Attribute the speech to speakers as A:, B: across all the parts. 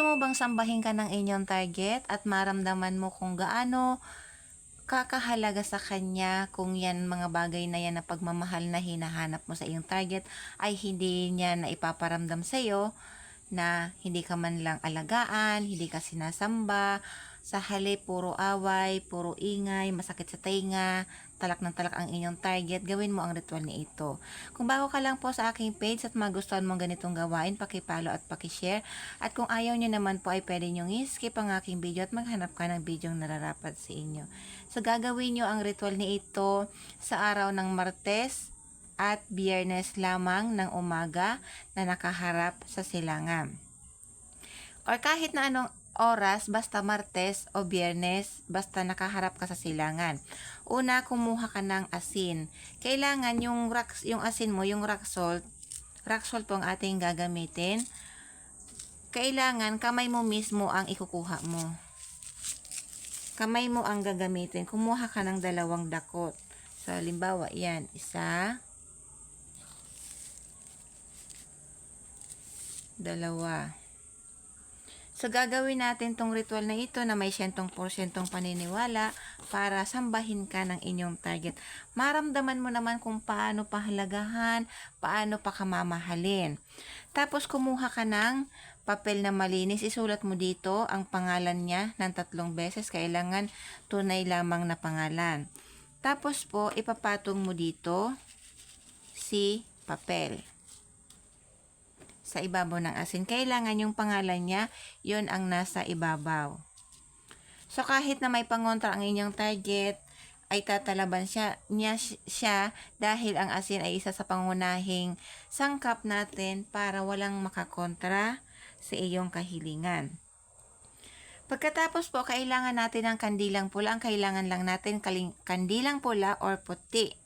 A: Gusto mo bang sambahin ka ng inyong target at maramdaman mo kung gaano kakahalaga sa kanya kung yan mga bagay na yan na pagmamahal na hinahanap mo sa iyong target ay hindi niya na ipaparamdam sa iyo na hindi ka man lang alagaan, hindi ka sinasamba, sa halip puro away, puro ingay, masakit sa tenga, talak ng talak ang inyong target, gawin mo ang ritual ni ito. Kung bago ka lang po sa aking page at magustuhan mong ganitong gawain, pakipalo at pakishare. At kung ayaw nyo naman po ay pwede nyo i-skip ang aking video at maghanap ka ng video nararapat sa inyo. So gagawin nyo ang ritual ni ito sa araw ng Martes at Biyernes lamang ng umaga na nakaharap sa silangan. Or kahit na anong oras, basta Martes o Biyernes, basta nakaharap ka sa silangan. Una, kumuha ka ng asin. Kailangan yung, rock, yung asin mo, yung rock salt, rock salt po ang ating gagamitin. Kailangan kamay mo mismo ang ikukuha mo. Kamay mo ang gagamitin. Kumuha ka ng dalawang dakot. So, halimbawa, yan. Isa. Dalawa. So, gagawin natin tong ritual na ito na may 100% paniniwala para sambahin ka ng inyong target. Maramdaman mo naman kung paano pahalagahan, paano pa kamamahalin. Tapos, kumuha ka ng papel na malinis. Isulat mo dito ang pangalan niya ng tatlong beses. Kailangan tunay lamang na pangalan. Tapos po, ipapatong mo dito si papel sa ibabaw ng asin. Kailangan yung pangalan niya, yun ang nasa ibabaw. So, kahit na may pangontra ang inyong target, ay tatalaban siya, niya siya dahil ang asin ay isa sa pangunahing sangkap natin para walang makakontra sa iyong kahilingan. Pagkatapos po, kailangan natin ng kandilang pula. Ang kailangan lang natin kaling, kandilang pula or puti.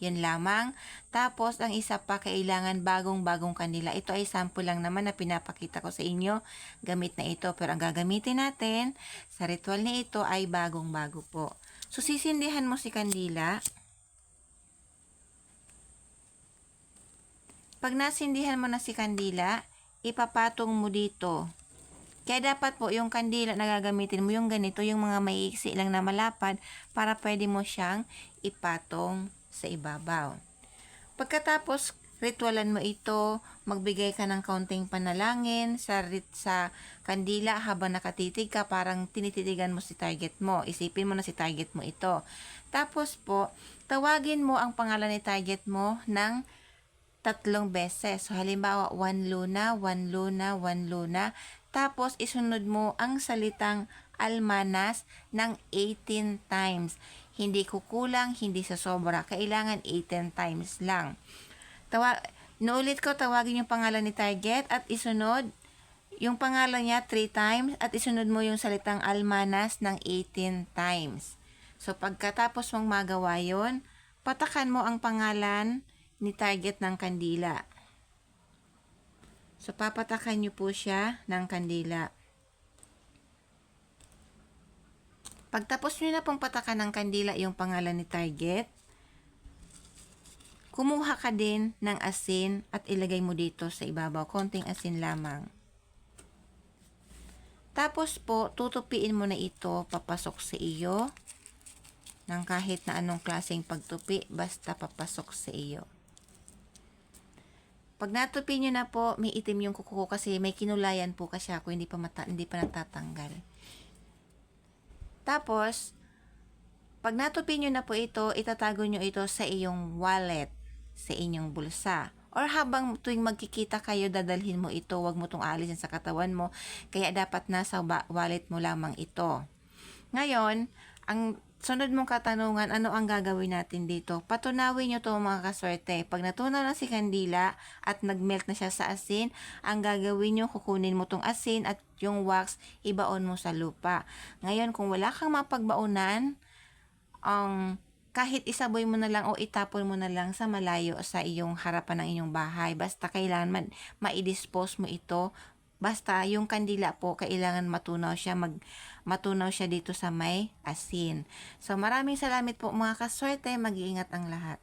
A: Yun lamang. Tapos, ang isa pa, kailangan bagong-bagong kanila. Ito ay sample lang naman na pinapakita ko sa inyo. Gamit na ito. Pero ang gagamitin natin sa ritual na ito ay bagong-bago po. So, sisindihan mo si kandila. Pag nasindihan mo na si kandila, ipapatong mo dito. Kaya dapat po yung kandila na gagamitin mo, yung ganito, yung mga maiiksi lang na malapad, para pwede mo siyang ipatong sa ibabaw. Pagkatapos, ritualan mo ito, magbigay ka ng kaunting panalangin sa, sa kandila habang nakatitig ka, parang tinititigan mo si target mo. Isipin mo na si target mo ito. Tapos po, tawagin mo ang pangalan ni target mo ng tatlong beses. So, halimbawa, one luna, one luna, one luna. Tapos, isunod mo ang salitang almanas ng 18 times. Hindi kukulang, hindi sa sobra. Kailangan 18 times lang. Tawa Nuulit ko, tawagin yung pangalan ni target at isunod yung pangalan niya 3 times at isunod mo yung salitang almanas ng 18 times. So, pagkatapos mong magawa yon, patakan mo ang pangalan ni target ng kandila. So, papatakan nyo po siya ng kandila. Pagtapos nyo na pong patakan ng kandila yung pangalan ni target, kumuha ka din ng asin at ilagay mo dito sa ibabaw. Konting asin lamang. Tapos po, tutupiin mo na ito papasok sa iyo ng kahit na anong klaseng pagtupi, basta papasok sa iyo. Pag natupi nyo na po, may itim yung kuko kasi may kinulayan po kasi ako, hindi pa, mata, hindi pa natatanggal. Tapos, pag natupi nyo na po ito, itatago nyo ito sa iyong wallet, sa inyong bulsa. Or habang tuwing magkikita kayo, dadalhin mo ito, wag mo itong aalisin sa katawan mo, kaya dapat nasa wallet mo lamang ito. Ngayon, ang sunod mong katanungan, ano ang gagawin natin dito? Patunawin nyo to mga kaswerte. Pag natunaw na si Kandila at nagmelt na siya sa asin, ang gagawin nyo, kukunin mo tong asin at yung wax, ibaon mo sa lupa. Ngayon, kung wala kang mapagbaunan, ang um, kahit isaboy mo na lang o itapon mo na lang sa malayo sa iyong harapan ng inyong bahay. Basta kailangan man, ma-dispose mo ito Basta yung kandila po, kailangan matunaw siya, mag, matunaw siya dito sa may asin. So maraming salamat po mga kaswerte, mag-iingat ang lahat.